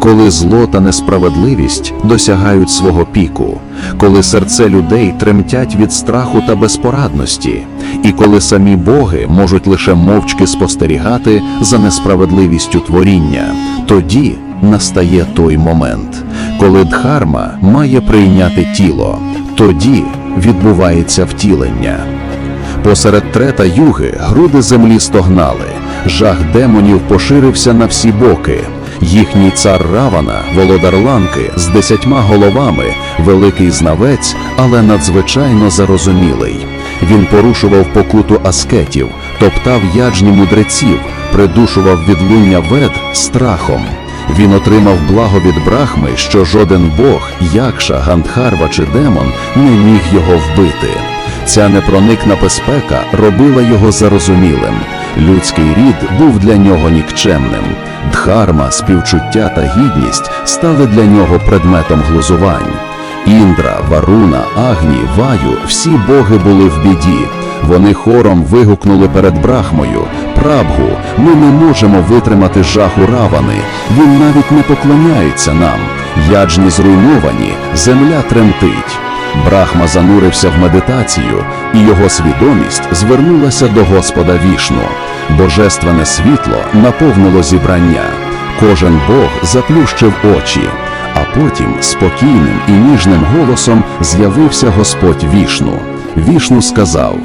коли зло та несправедливість досягають свого піку, коли серце людей тремтять від страху та безпорадності, і коли самі боги можуть лише мовчки спостерігати за несправедливістю творіння, тоді настає той момент, коли Дхарма має прийняти тіло, тоді відбувається втілення. Посеред трета юги груди землі стогнали, жах демонів поширився на всі боки. Їхній цар Равана, володар Ланки, з десятьма головами, великий знавець, але надзвичайно зарозумілий. Він порушував покуту аскетів, топтав яджні мудреців, придушував відлуння вед страхом. Він отримав благо від Брахми, що жоден бог, якша, гандхарва чи демон не міг його вбити. Ця непроникна безпека робила його зарозумілим. Людський рід був для нього нікчемним. Дхарма, співчуття та гідність стали для нього предметом глузувань. Індра, Варуна, Агні, Ваю всі боги були в біді. Вони хором вигукнули перед Брахмою Прабгу, ми не можемо витримати жаху равани. Він навіть не поклоняється нам. Яджні зруйновані, земля тремтить. Брахма занурився в медитацію, і його свідомість звернулася до Господа Вішну. Божественне світло наповнило зібрання. Кожен Бог заплющив очі, а потім спокійним і ніжним голосом з'явився Господь Вішну. Вішну сказав: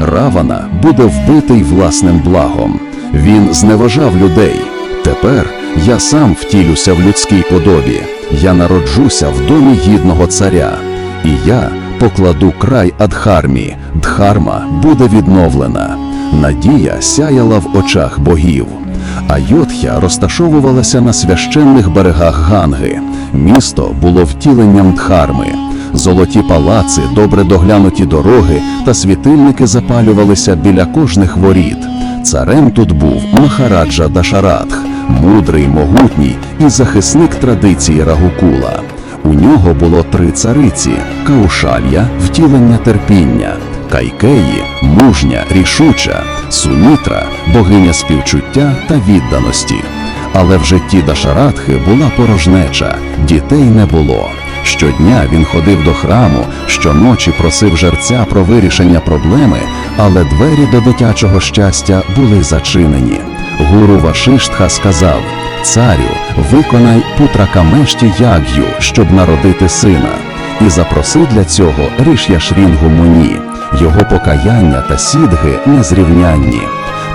Равана буде вбитий власним благом. Він зневажав людей. Тепер я сам втілюся в людській подобі. Я народжуся в домі гідного царя, і я покладу край Адхармі. Дхарма буде відновлена. Надія сяяла в очах богів. Айотхя розташовувалася на священних берегах Ганги. Місто було втіленням Дхарми. Золоті палаци, добре доглянуті дороги та світильники запалювалися біля кожних воріт. Царем тут був Махараджа Дашарадх, мудрий, могутній і захисник традиції Рагукула. У нього було три цариці: Каушалья, втілення терпіння, Кайкеї, мужня, рішуча, Сумітра, богиня співчуття та відданості. Але в житті Дашарадхи була порожнеча, дітей не було. Щодня він ходив до храму, щоночі просив жерця про вирішення проблеми, але двері до дитячого щастя були зачинені. Гуру Вашиштха сказав: Царю, виконай путракамешті яг'ю, щоб народити сина, і запроси для цього ріш'я Шрінгу Муні. Його покаяння та сідги незрівнянні.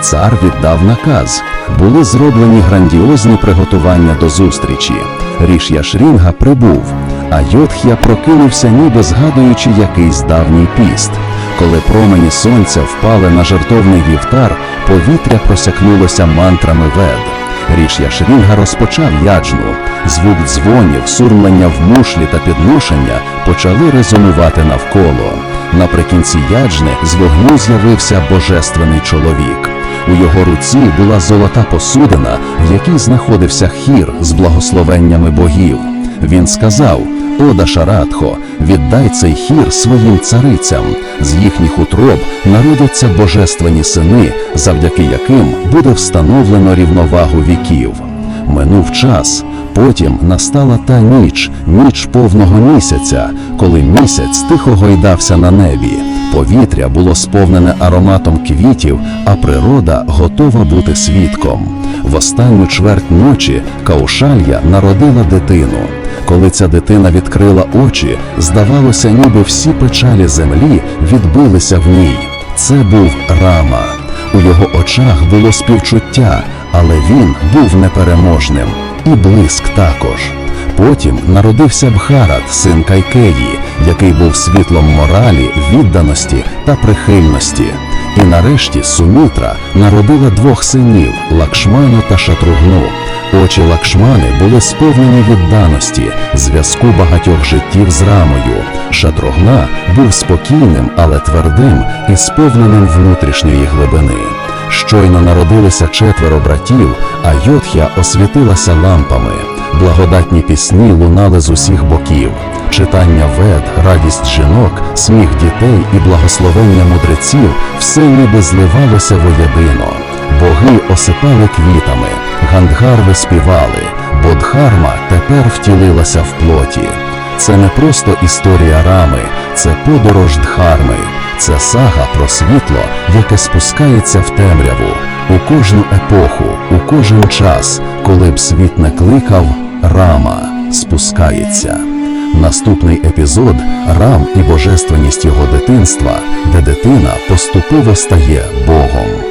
Цар віддав наказ. Були зроблені грандіозні приготування до зустрічі. Ріш'я Шрінга прибув, а Йодх'я прокинувся, ніби згадуючи якийсь давній піст. Коли промені сонця впали на жертовний вівтар, повітря просякнулося мантрами вед. Ріш'я Шрінга розпочав яджну. Звук дзвонів, сурмлення в мушлі та підношення почали резонувати навколо. Наприкінці яджни з вогню з'явився божественний чоловік. У його руці була золота посудина, в якій знаходився хір з благословеннями богів. Він сказав: О Дашарадхо, віддай цей хір своїм царицям. З їхніх утроб народяться божественні сини, завдяки яким буде встановлено рівновагу віків. Минув час. Потім настала та ніч, ніч повного місяця, коли місяць тихо гойдався на небі. Повітря було сповнене ароматом квітів, а природа готова бути свідком. В останню чверть ночі Каушалья народила дитину. Коли ця дитина відкрила очі, здавалося, ніби всі печалі землі відбилися в ній. Це був Рама. У його очах було співчуття, але він був непереможним. І блиск також. Потім народився Бхарат, син Кайкеї, який був світлом моралі, відданості та прихильності. І нарешті Сумітра народила двох синів Лакшману та Шатругну. Очі Лакшмани були сповнені відданості, зв'язку багатьох життів з рамою. Шатругна був спокійним, але твердим і сповненим внутрішньої глибини. Щойно народилися четверо братів, а Йотхя освітилася лампами. Благодатні пісні лунали з усіх боків. Читання вед, радість жінок, сміх дітей і благословення мудреців все ніби зливалося воєдино. Боги осипали квітами, Гандгарви співали, бо Дхарма тепер втілилася в плоті. Це не просто історія рами, це подорож Дхарми, це сага про світло, яке спускається в темряву. У кожну епоху, у кожен час, коли б світ не кликав, рама спускається. Наступний епізод Рам і божественність його дитинства, де дитина поступово стає Богом.